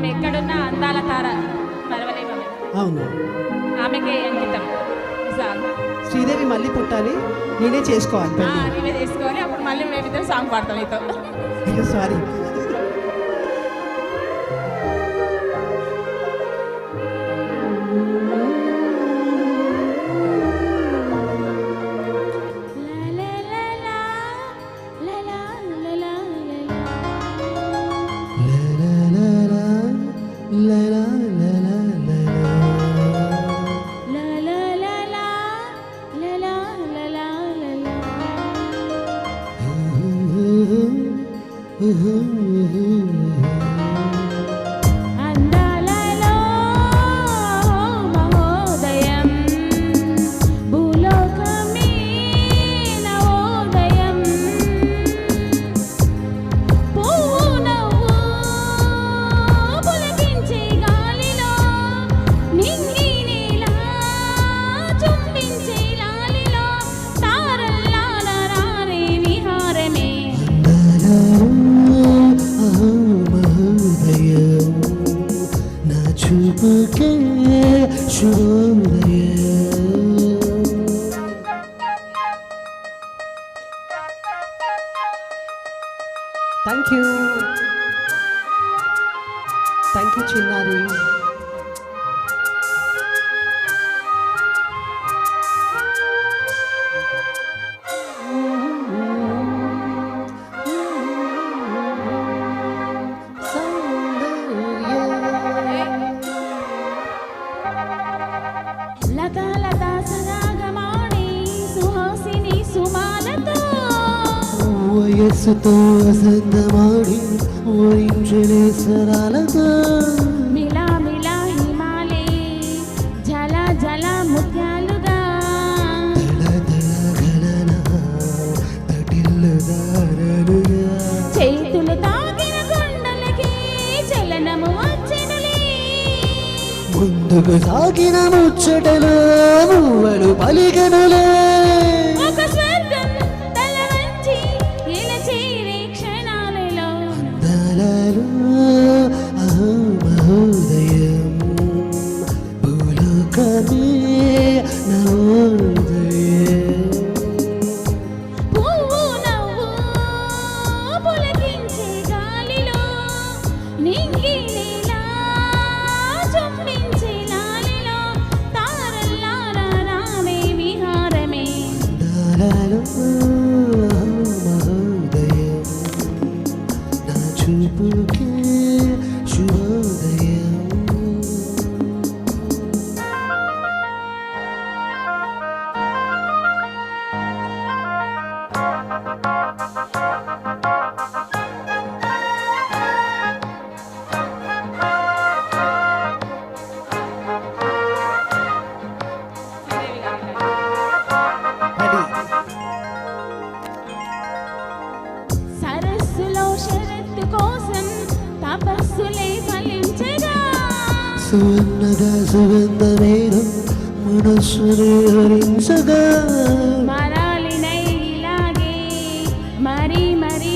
ఆమె ఎక్కడున్నా అందాల తార పర్వలేదు అవును. ఆమెకే అంకితం. శ్రీదేవి మళ్ళీ పుట్టాలి నేనే చేసుకోవాలి నేనే చేసుకోవాలి అప్పుడు మళ్ళీ మేమిద్దరం సాంగ్ పాడతాం మీతో sorry. Mm-hmm. Thank you. Thank you, Chinnari. వయస్సుతో వసంతమాడి ఓయించలే సరాలతో మిలా మిలా హిమాలే జల జల ముత్యాలుగా. దళ దళ గణన తటిల్లు దారలుగా. చేతులు తాకిన కొండలకి చలనము వచ్చెనులే. ముందుకు సాగిన ముచ్చటలు మువ్వలు పలికనులే.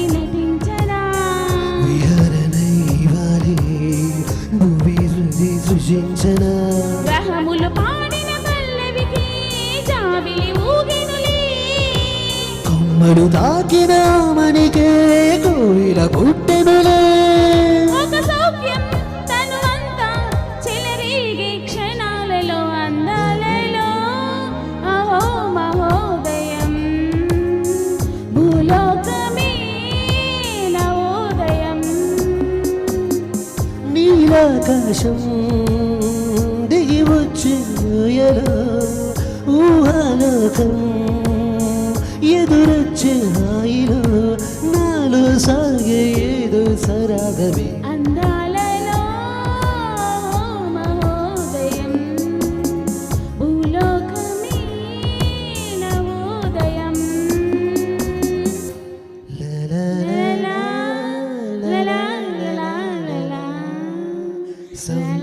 నటించరా విహరణై వాలి భూమి శృతి సృజించన గ్రహములు పాడిన పల్లవికి జాబిలి ఊగినులే కొమ్మలు తాకిన మనికే కోయిల పుట్టెనులే ఆకాశం దిగి వచ్చే ఊహాలోకం ఎదురొచ్చే హాయిలో నాలో సాగే ఏదో సరాగమే. so